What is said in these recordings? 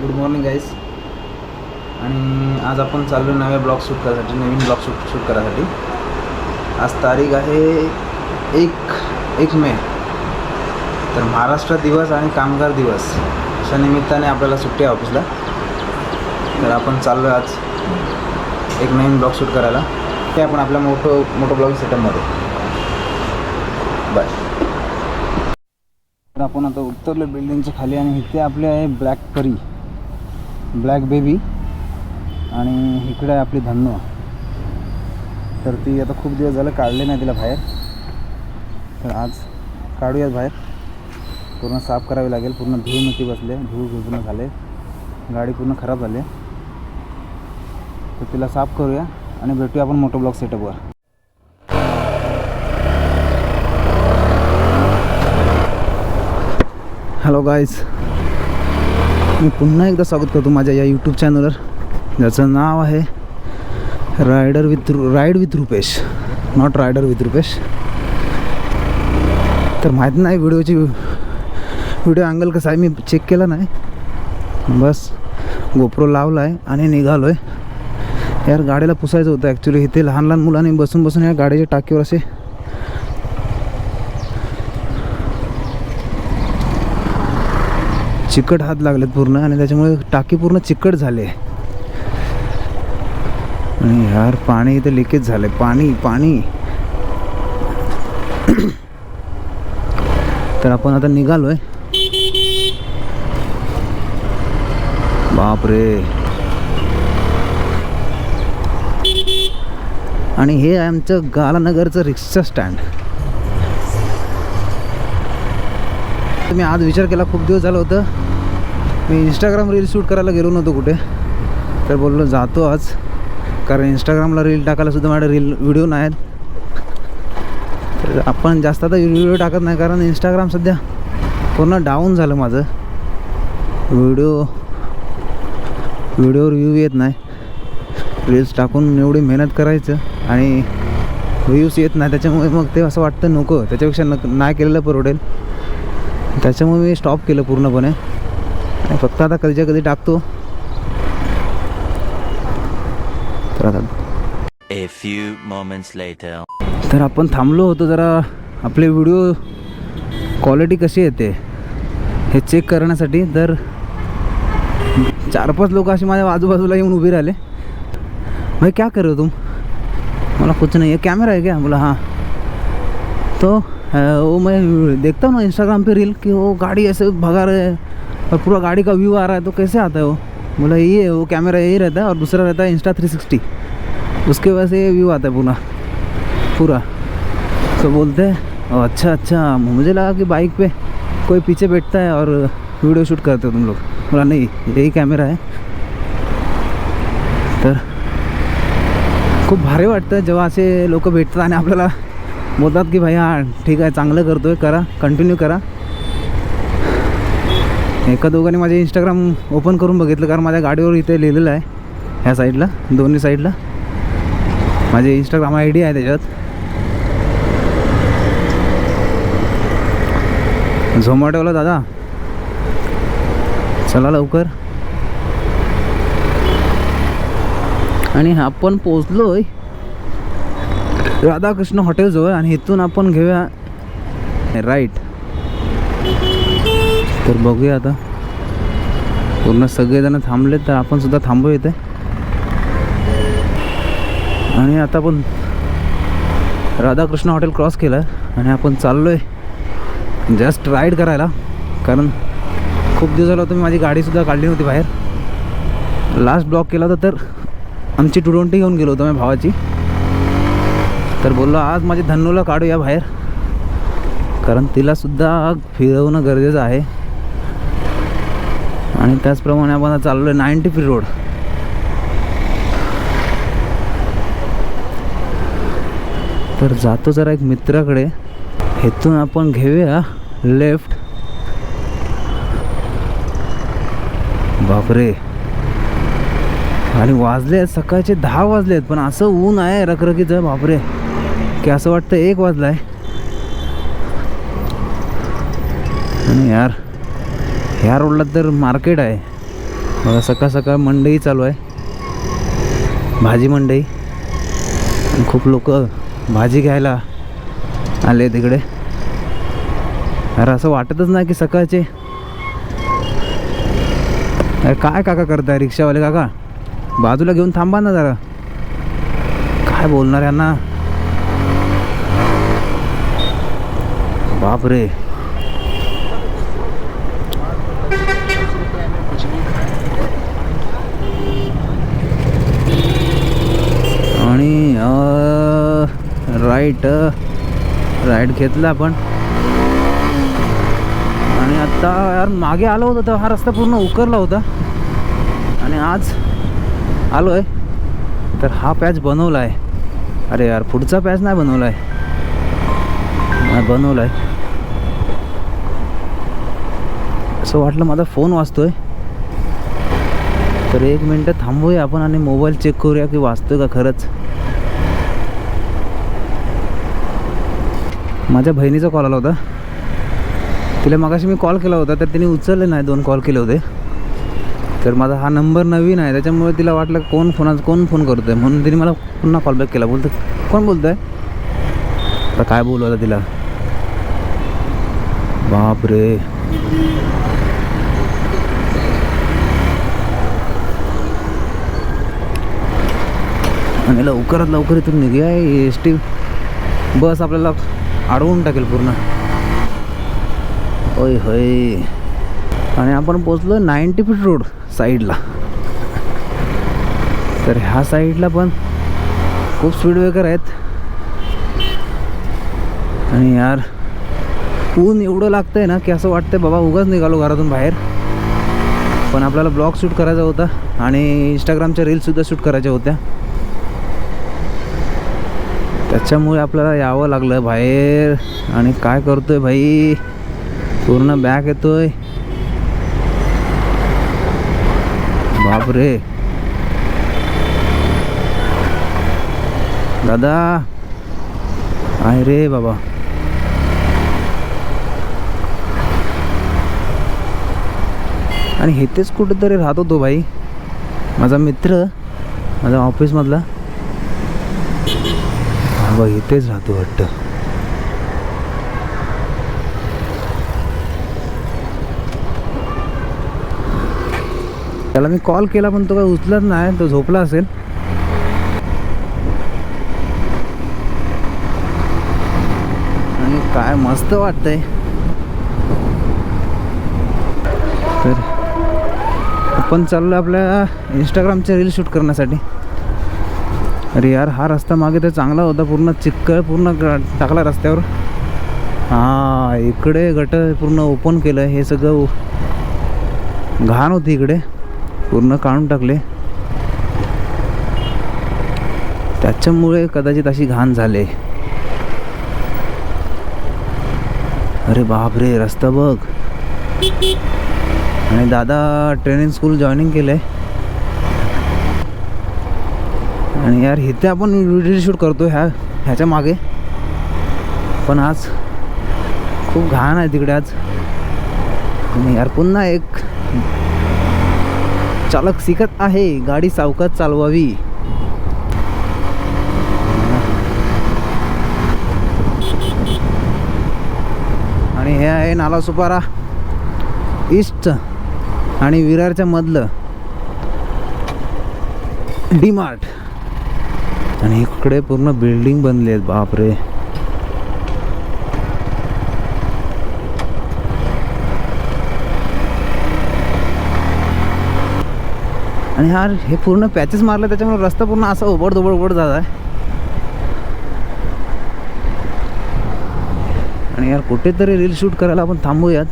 Good morning गाईस आणि आज आपण चाललो नव्या ब्लॉग शूट करायसाठी नवीन ब्लॉग शूट शूट करायसाठी. आज तारीख आहे एक एक मे. तर महाराष्ट्र दिवस आणि कामगार दिवस अशा निमित्ताने आपल्याला सुट्टी आहे ऑफिसला. तर आपण चाललो आज एक नवीन ब्लॉग शूट करायला. ते आपण आपल्या मोठं मोठं ब्लॉग सेटअपमध्ये बाय तर आपण आता उतरलो बिल्डिंगच्या खाली आणि इथे आपले आहे ब्लॅक परी ब्लॅक बेबी आणि इकडे आहे आपली धन्नो. तर ती आता खूप दिवस झालं काढले नाही तिला बाहेर. तर आज काढूयात बाहेर. पूर्ण साफ करावी लागेल पूर्ण धूळ मिठी बसले धूळ घुजणं झाले. गाडी पूर्ण खराब झाली. तर तिला साफ करूया आणि भेटूया आपण मोठं ब्लॉक सेटअपवर. हॅलो गाईज मी पुन्हा एकदा स्वागत करतो माझ्या या यूट्यूब चॅनलवर ज्याचं नाव आहे rider with ride with Rupesh not rider with Rupesh तर माहीत नाही व्हिडिओची व्हिडिओ अँगल कसा आहे मी चेक केला नाही. बस गोप्रो लावला आहे आणि निघालो आहे यार गाडीला पुसायचं होतं ॲक्च्युली इथे लहान लहान मुलांनी बसून बसून या गाडीच्या टाकीवर असे चिकट हात लागलेत पूर्ण आणि त्याच्यामुळे टाकी पूर्ण चिकट झाले. आणि यार पाणी इथे लिकेज झालंय. पाणी पाणी. तर आपण आता निघालोय. बापरे. आणि हे आहे आमचं गालानगरचं रिक्षा स्टँड मी आज विचार केला खूप दिवस झालं होतं. मी इंस्टाग्राम रील शूट करायला गेलो नव्हतो कुठे. तर बोललो जातो आज. कारण इंस्टाग्रामला रील टाकायला सुद्धा माझ्या रील व्हिडिओ नाही आहेत तर आपण जास्त आता व्हिडिओ टाकत नाही कारण इंस्टाग्राम सध्या पूर्ण डाऊन झालं माझं. व्हिडिओ व्हिडिओवर रिव्ह्यू येत नाही. रील्स टाकून एवढी मेहनत करायचं आणि व्ह्यूज येत नाही त्याच्यामुळे मग ते असं वाटतं नको. त्याच्यापेक्षा न नाही केलेलं परवडेल. त्याच्यामुळे मी स्टॉप केलं पूर्णपणे. आणि फक्त आता कधीच्या कधी टाकतो. तर आता A few moments later. तर आपण थांबलो होतो जरा. आपले व्हिडिओ क्वालिटी कशी येते हे चेक करण्यासाठी. तर चार पाच लोक असे माझ्या आजूबाजूला येऊन उभे राहिले. भाई क्या कर रहे हो तुम? बोला कुछ नहीं. है कैमरा है क्या? बोला हाँ. तो वो मैं देखता हूँ ना इंस्टाग्राम पे रील कि वो गाड़ी ऐसे भगा रहे हैं और पूरा गाड़ी का व्यू आ रहा है तो कैसे आता है वो? बोला ये वो कैमरा यही रहता है और दूसरा रहता है इंस्टा थ्री सिक्सटी उसके वजह से ये व्यू आता है पूरा पूरा। तो बोलते हैं "ओ, अच्छा अच्छा मुझे लगा कि बाइक पे कोई पीछे बैठता है और वीडियो शूट करते हो तुम लोग. बोला नहीं यही कॅमेरा है। तर खूप भारी वाटतं जेव्हा असे लोक भेटतात आणि आपल्याला बोलतात की भाई हा ठीक आहे चांगलं करतोय करा कंटिन्यू करा. एका दोघांनी माझे इंस्टाग्राम ओपन करून बघितलं कारण माझ्या गाडीवर इथे लिहिलेलं आहे ह्या साईडला दोन्ही साईडला माझे इंस्टाग्राम आय डी आहे त्याच्यात. झोमॅटोला दादा. चला लवकर. आणि आपण पोचलोय राधाकृष्ण हॉटेलजवळ आणि इथून आपण घेऊया राईट. तर बघूया आता. पूर्ण सगळेजण थांबले तर आपण सुद्धा थांबू इथे. आणि आता आपण राधाकृष्ण हॉटेल क्रॉस केलं आणि आपण चाललो आहे जस्ट राईड करायला. कारण खूप दिवस झालं होतं मी माझी गाडीसुद्धा काढली नव्हती बाहेर. लास्ट ब्लॉक केला होता तर आमची टू ट्वेंटी घेऊन गेलो होतो माझ्या भावाची. तर बोललो आज माझी धन्नूला काढूया बाहेर. कारण तिलासुद्धा फिरवणं गरजेचं आहे. आणि त्याचप्रमाणे आपण चाललो आहे नाईन्टी फ्री रोड. तर जातो जरा एक मित्राकडे. हेतून आपण घेऊया लेफ्ट. बापरे. आणि वाजले आहेत सकाळचे दहा वाजले आहेत पण असं ऊन आहे रखरखीचं बापरे. की असं वाटतं एक वाजला आहे आणि यार ह्या रोडला तर मार्केट आहे. बघा सकाळ सकाळ मंडई चालू आहे. भाजी मंडई. खूप लोक भाजी घ्यायला आले तिकडे. अरे असं वाटतच नाही की सकाळचे. अरे काय काका करताय? रिक्षावाले काका? बाजूला घेऊन थांबा ना जरा. काय बोलणार यांना? बापरे. आणि राईट राईट घेतला आपण. आणि आत्ता यार मागे आलो होतो तर हा रस्ता पूर्ण उकरला होता. आणि आज आलो आहे तर हा पॅच बनवला आहे अरे यार पुढचा पॅच नाही बनवला आहे बनवला आहे असं वाटलं माझा फोन वाजतोय. तर एक मिनटं थांबूया आपण आणि मोबाईल चेक करूया की वाचतोय का खरंच. माझ्या बहिणीचा कॉल आला होता. तिला मगाशी मी कॉल केला होता तर तिने उचलले नाही दोन कॉल केले होते. तर माझा हा नंबर नवीन आहे त्याच्यामुळे तिला वाटलं कोण फोनाचा कोण फोन करतोय? म्हणून तिने मला पुन्हा कॉल बॅक केला. बोलतो कोण बोलतोय? आता काय बोलू आता तिला? बापरे आणि लवकरात लवकर इथून निघूया एस टी बस आपल्याला अडवून टाकेल पूर्ण. होय होय. आणि आपण पोचलो नाईन्टी फीट रोड साईडला. तर ह्या साईडला पण खूप स्पीड ब्रेकर आहेत. आणि यार ऊन एवढं लागतंय ना की असं वाटतंय बाबा उगाच निघालो घरातून बाहेर. पण आपल्याला ब्लॉग शूट करायचा होता आणि इंस्टाग्रामच्या रील्ससुद्धा शूट करायच्या होत्या. त्याच्यामुळे आपल्याला यावं लागलं बाहेर. आणि काय करतोय भाई? पूर्ण बॅग येतोय. बापरे. दादा. आहे रे बाबा. आणि इथेच कुठेतरी राहत होतो भाई. माझा मित्र माझा ऑफिसमधला. बघ इथेच राहतो वाटतं. त्याला मी कॉल केला पण तो काही उचलत नाही तो झोपला असेल. आणि काय मस्त वाटतंय. तर आपण चाललो आपल्या इंस्टाग्रामचे रील शूट करण्यासाठी. अरे यार हा रस्ता मागे तर चांगला होता पूर्ण चिक्कळ पूर्ण ग- टाकला रस्त्यावर. हां इकडे गट पूर्ण ओपन केलं हे सगळं घाण होती इकडे. पूर्ण काढून टाकले. त्याच्यामुळे कदाचित अशी घाण झाले. अरे बापरे रस्ता बघ. आणि दादा ट्रेनिंग स्कूल जॉईनिंग केलं आहे आणि यार इथे आपण व्हिडिओ शूट करतो ह्या ह्याच्या मागे. पण आज खूप घाण आहे तिकडे आज. आणि यार पुन्हा एक चालक शिकत आहे गाडी सावकात चालवावी. आणि हे आहे नालासोपारा ईस्ट आणि विरारच्या मधलं डी मार्ट आणि इकडे पूर्ण बिल्डिंग बनले आहेत बापरे. आणि हा हे पूर्ण पॅचेस मारलं त्याच्यामुळे रस्ता पूर्ण असा उबड धोबड उबड झाला आहे. आणि यार कुठेतरी रील शूट करायला आपण थांबूयात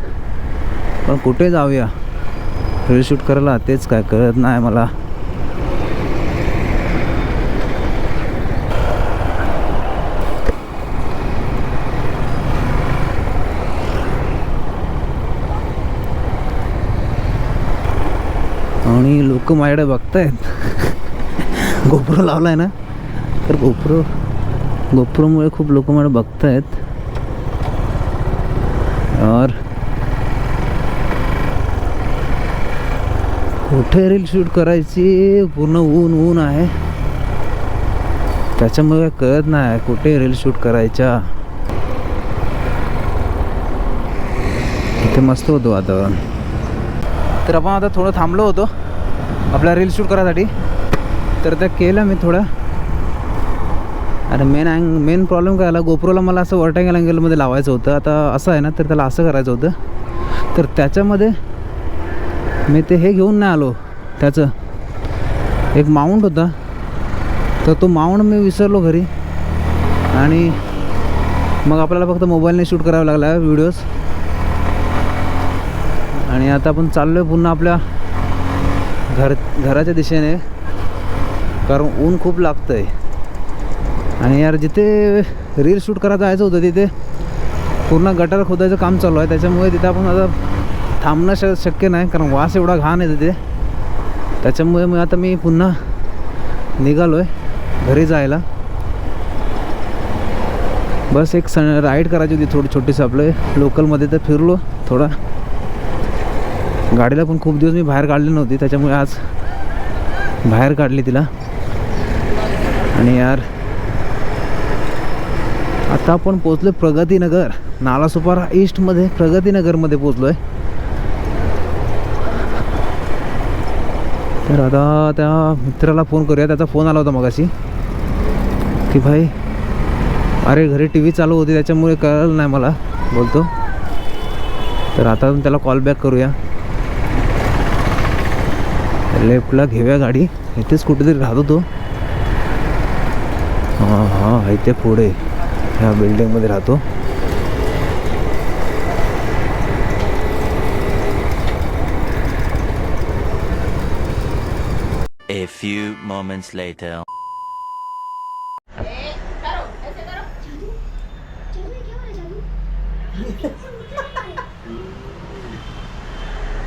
पण कुठे जाऊया? रील शूट करायला तेच काय कळत नाही मला. आणि लोक माझ्याकडे बघतायत. गोप्रो लावलाय ना? तर गोप्रो गोप्रोमुळे खूप लोक मला बघतायत. और कुठे रील शूट करायची? पूर्ण ऊन ऊन आहे. त्याच्यामुळे कळत नाही कुठे रील शूट करायच्या. इथे मस्त होतो वातावरण. तर आपण आता थोडं थांबलो होतो आपला रील शूट करायसाठी. तर त्या केलं मी थोडं. अरे मेन अँग मेन प्रॉब्लेम काय आला गोप्रोला मला असं वर्टांगल अँगलमध्ये लावायचं होतं. आता असं आहे ना तर त्याला असं करायचं होतं. तर त्याच्यामध्ये मी ते हे घेऊन नाही आलो. त्याचं एक माउंट होता. तर तो माउंट मी विसरलो घरी. आणि मग आपल्याला फक्त मोबाईलने शूट करावा लागला व्हिडिओज. आणि आता आपण चाललो आहे पुन्हा आपल्या घर घराच्या दिशेने. कारण ऊन खूप लागतं आहे आणि यार जिथे रील शूट करायला जायचं होतं तिथे पूर्ण गटार खोदायचं काम चालू आहे. त्याच्यामुळे तिथे आपण आता थांबणं श शक्य नाही कारण वास एवढा घाण आहे तिथे. त्याच्यामुळे मग आता मी पुन्हा निघालो आहे घरी जायला. बस एक सण राईड करायची होती थोडी छोटीशी आपलं. लोकलमध्ये तर फिरलो थोडा. गाडीला पण खूप दिवस मी बाहेर काढली नव्हती त्याच्यामुळे आज बाहेर काढली तिला. आणि यार आता आपण पोचलो प्रगतीनगर. नालासोपारा ईस्टमध्ये प्रगतीनगरमध्ये पोचलो आहे तर आता त्या मित्राला फोन करूया. त्याचा फोन आला होता मगाशी. की भाई अरे घरी टी व्ही चालू होती त्याच्यामुळे कळलं नाही मला बोलतो. तर आता त्याला कॉल बॅक करूया. लेफ्टला घेऊया गाडी. इथेच कुठेतरी राहतो तो. हां हां इथे पुढे ह्या बिल्डिंगमध्ये राहतो A few moments later.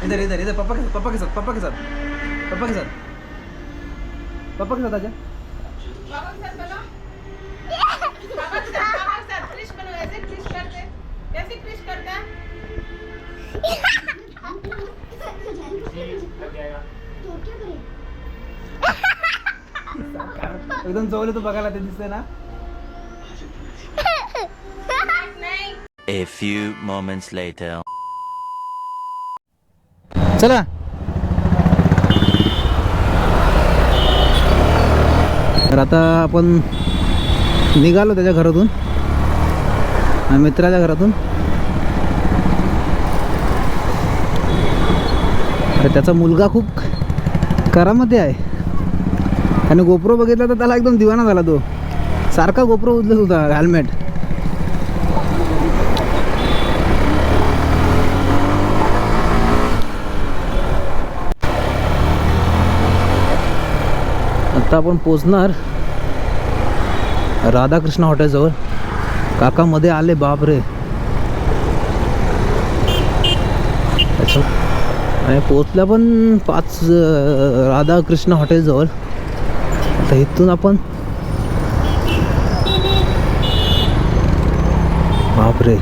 इधर इधर इधर पापा के साथ पापा के साथ पापा के साथ पापा के साथ पापा के साथ आजा बाबा के साथ एकदम जवळ तू बघायला ते दिसतंय ना. A few moments later. चला. तर आता आपण निघालो त्याच्या घरातून. मित्राच्या घरातून. अरे त्याचा मुलगा खूप करामध्ये आहे. आणि गोप्रो बघितला तर त्याला एकदम दिवाना झाला तो. सारखा गोप्रो उचलत होता हेल्मेट आता आपण पोचणार राधाकृष्ण हॉटेलजवळ. काका मध्ये आले बाप रे अच्छा. आणि पोचल्या पण पाच राधाकृष्ण हॉटेलजवळ. आता इथून आपण बापरे.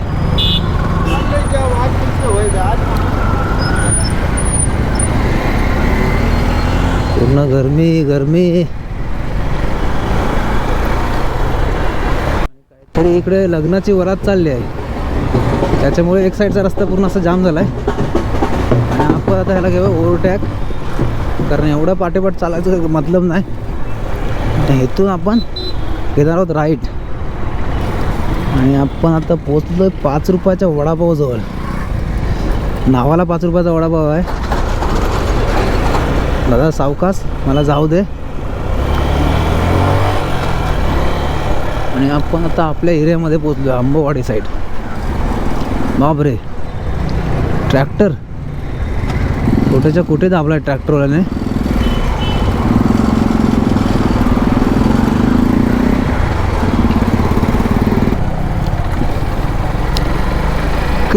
पूर्ण गरमी गरमी. तरी इकडे लग्नाची वरात चालली आहे. त्याच्यामुळे एक साईडचा रस्ता पूर्ण असा जाम झाला आहे आणि आपण आता ह्याला घेऊ ओव्हरटॅक. कारण एवढं पाठीपाठ चालायचं मतलब नाही. इथून आपण. घेणार आहोत राईट. आणि आपण आता पोचलो आहे पाच रुपयाच्या वडापावजवळ. नावाला पाच रुपयाचा वडापाव आहे. दादा सावकास मला जाऊ दे. आणि आपण आता आपल्या एरियामध्ये पोचलो आंबोवाडी साईड बापरे. ट्रॅक्टर. कुठेच्या कुठे दाबला ट्रॅक्टरवाल्याने?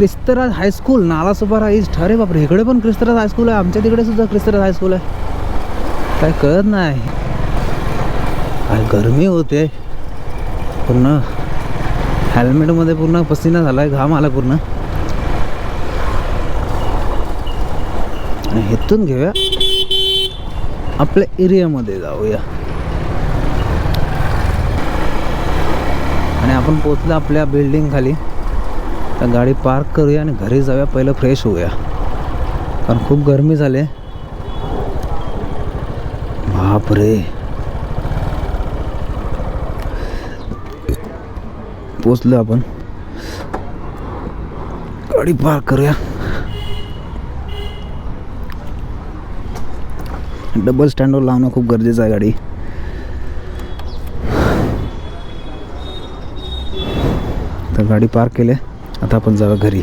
Kristraj high school Nalasopara rise अरे बापरे इकडे पण क्रिस्तराज हायस्कूल आहे. आमच्या तिकडे सुद्धा क्रिस्तराज हायस्कूल आहे. काय कळत नाही. काय गरमी होते. पूर्ण हेल्मेटमध्ये पूर्ण पसिना झाला आहे घाम आला पूर्ण. आणि इथून घेऊया. आपल्या एरियामध्ये जाऊया. आणि आपण पोचलो आपल्या बिल्डिंग खाली. तर गाडी पार्क करूया आणि घरी जाऊया. पहिलं फ्रेश होऊया. कारण खूप गरमी झाले. बापरे. पोचलो आपण. गाडी पार्क करूया. डबल स्टँडवर लावणं खूप गरजेचं आहे गाडी. तर गाडी पार्क केली. आता आपण जाऊया घरी.